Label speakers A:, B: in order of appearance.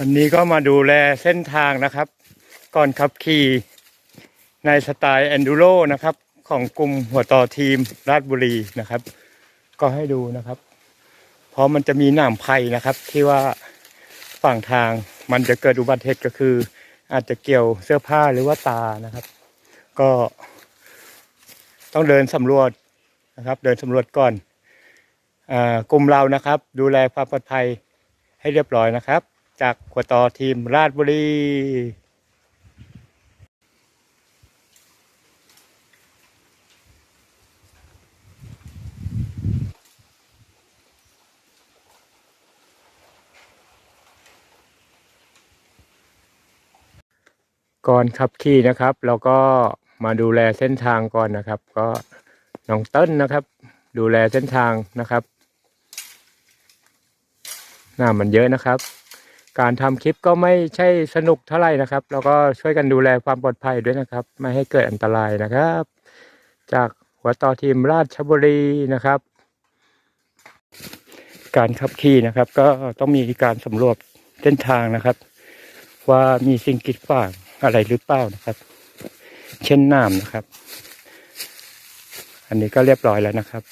A: วันนี้ก็มาดูแลเส้นทางนะครับ ก่อนขับขี่ในสไตล์ e n นดูโรนะครับ ของกลุ่มหัวต่อทีมราชบุรีนะครับ ก็ให้ดูนะครับ เพราะมันจะมีหนามไผ่นะครับ ที่ว่าฝั่งทางมันจะเกิดอุบัติเหตุก็คือ อาจจะเกี่ยวเสื้อผ้าหรือว่าตานะครับ ก็ต้องเดินสำรวจนะครับ เดินสำรวจก่อนอกลุ่มเรานะครับ ดูแลความปลอดภัยให้เรียบร้อยนะครับ จากหัวต่อทีมราชบุรี ก่อนขับขี่นะครับ เราก็มาดูแลเส้นทางก่อนนะครับ ก็น้องเต้นนะครับ ดูแลเส้นทางนะครับหน้ามันเยอะนะครับ การทำคลิปก็ไม่ใช่สนุกเท่าไหร่นะครับ แล้วก็ช่วยกันดูแลความปลอดภัยด้วยนะครับ ไม่ให้เกิดอันตรายนะครับ จากหัวต่อทีมราชบุรีนะครับ การขับขี่นะครับ ก็ต้องมีการสำรวจเส้นทางนะครับ ว่ามีสิ่งกีดขวางอะไรหรือเปล่านะครับ เช่นน้ำนะครับ อันนี้ก็เรียบร้อยแล้วนะครับ